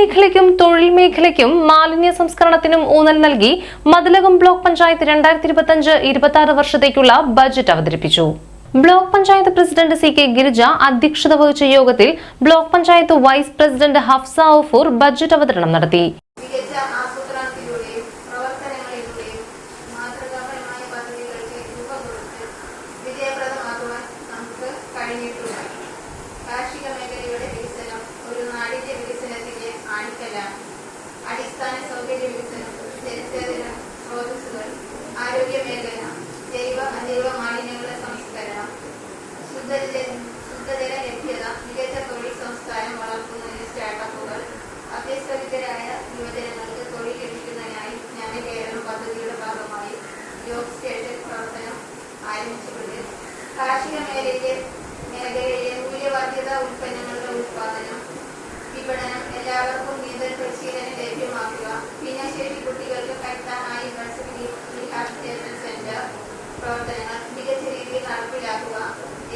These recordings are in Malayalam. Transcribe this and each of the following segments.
പൊതുമേഖലയ്ക്കും തൊഴിൽ മേഖലയ്ക്കും മാലിന്യ സംസ്കരണത്തിനും ഊന്നൽ നൽകി മതിലകം ബ്ലോക്ക് പഞ്ചായത്ത് രണ്ടായിരത്തി ഇരുപത്തിയഞ്ച് ഇരുപത്തി ആറ് വർഷത്തേക്കുള്ള ബജറ്റ് അവതരിപ്പിച്ചു. Block panchayat president C K Girija അധ്യക്ഷത വഹിച്ച യോഗത്തിൽ block panchayat vice president Hafsa Offoor budget അവതരണം നടത്തി. desde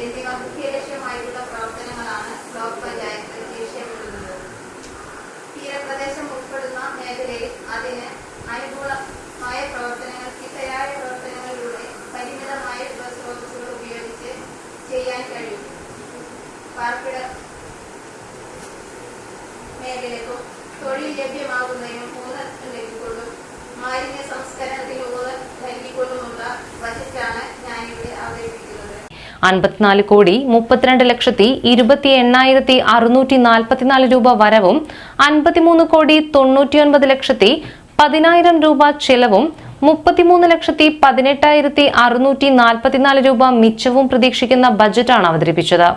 എന്നിവ മുഖ്യ ലക്ഷ്യമായിട്ടുള്ള പ്രവർത്തനങ്ങളാണ് ബ്ലോക്ക് പഞ്ചായത്ത് ലക്ഷ്യമിടുന്നത്. തീരപ്രദേശം ഉൾപ്പെടുന്ന മേഖലയിൽ അതിന് അനുകൂലമായ പ്രവർത്തനങ്ങൾ ചിട്ടയായ പ്രവർത്തനങ്ങളിലൂടെ പരിമിതമായ ജലസ്രോതസ്സുകൾ ഉപയോഗിച്ച് ചെയ്യാൻ കഴിയും. പാർപ്പിട മേഖലയ്ക്കും തൊഴിൽ ലഭ്യമാകുന്നതിനും ഊന്നൽ നൽകിക്കൊണ്ടും മാലിന്യ സംസ്കരണത്തിന് ഊന്നൽ നൽകിക്കൊണ്ടുമുള്ള ബജറ്റാണ് ഞാനിവിടെ അവതരിപ്പിക്കുന്നത് അൻപത്തിനാല് കോടി മുപ്പത്തിരണ്ട് ലക്ഷത്തി ഇരുപത്തി എണ്ണായിരത്തി അറുന്നൂറ്റി നാൽപ്പത്തിനാല് രൂപ വരവും അൻപത്തിമൂന്ന് കോടി തൊണ്ണൂറ്റിയൊൻപത് ലക്ഷത്തി പതിനായിരം രൂപ ചെലവും മുപ്പത്തിമൂന്ന് ലക്ഷത്തി പതിനെട്ടായിരത്തി അറുന്നൂറ്റി നാൽപ്പത്തിനാല് രൂപ മിച്ചവും പ്രതീക്ഷിക്കുന്ന ബജറ്റാണ് അവതരിപ്പിച്ചത്.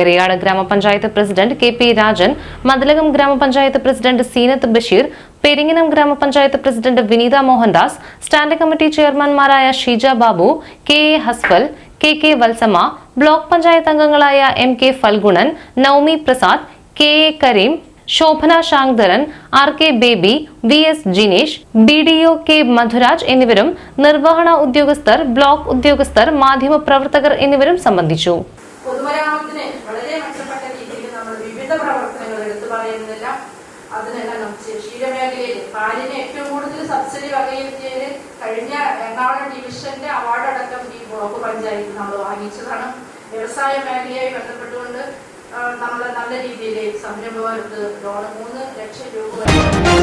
എറിയാട് ഗ്രാമപഞ്ചായത്ത് president K P Rajan Mathilakam ഗ്രാമപഞ്ചായത്ത് പ്രസിഡന്റ് സീനത്ത് ബഷീർ പെരിങ്ങനം ഗ്രാമപഞ്ചായത്ത് president Vineetha Mohandas standing committee ചെയർമാൻമാരായ Sheeja Babu K A Hasfal K K Valsama block panchayat അംഗങ്ങളായ M K Phalgunan Naumi Prasad K A Kareem Shobhana Sarngadharan R K Baby V S Jinesh B D O K Madhuraj എന്നിവരും നിർവഹണ ഉദ്യോഗസ്ഥർ ബ്ലോക്ക് ഉദ്യോഗസ്ഥർ മാധ്യമ പ്രവർത്തകർ എന്നിവരും സംബന്ധിച്ചു. പൊതുമരാമത്തിന് വളരെ മെച്ചപ്പെട്ട രീതിയിൽ നമ്മൾ വിവിധ പ്രവർത്തനങ്ങൾ എടുത്തു അതിനെല്ലാം നമുക്ക് ക്ഷീരമേഖലയിൽ പാലിന് ഏറ്റവും കൂടുതൽ സബ്സിഡി വകയിരുത്തിയതിൽ കഴിഞ്ഞ എറണാകുളം ഡിവിഷന്റെ അവാർഡ് അടക്കം ഈ ബ്ലോക്ക് പഞ്ചായത്ത് നമ്മൾ വാങ്ങിച്ചതാണ്. വ്യവസായ മേഖലയായി ബന്ധപ്പെട്ടുകൊണ്ട് നമ്മൾ നല്ല രീതിയിൽ സംരംഭകർക്ക് ലോൺ മൂന്ന് ലക്ഷം രൂപ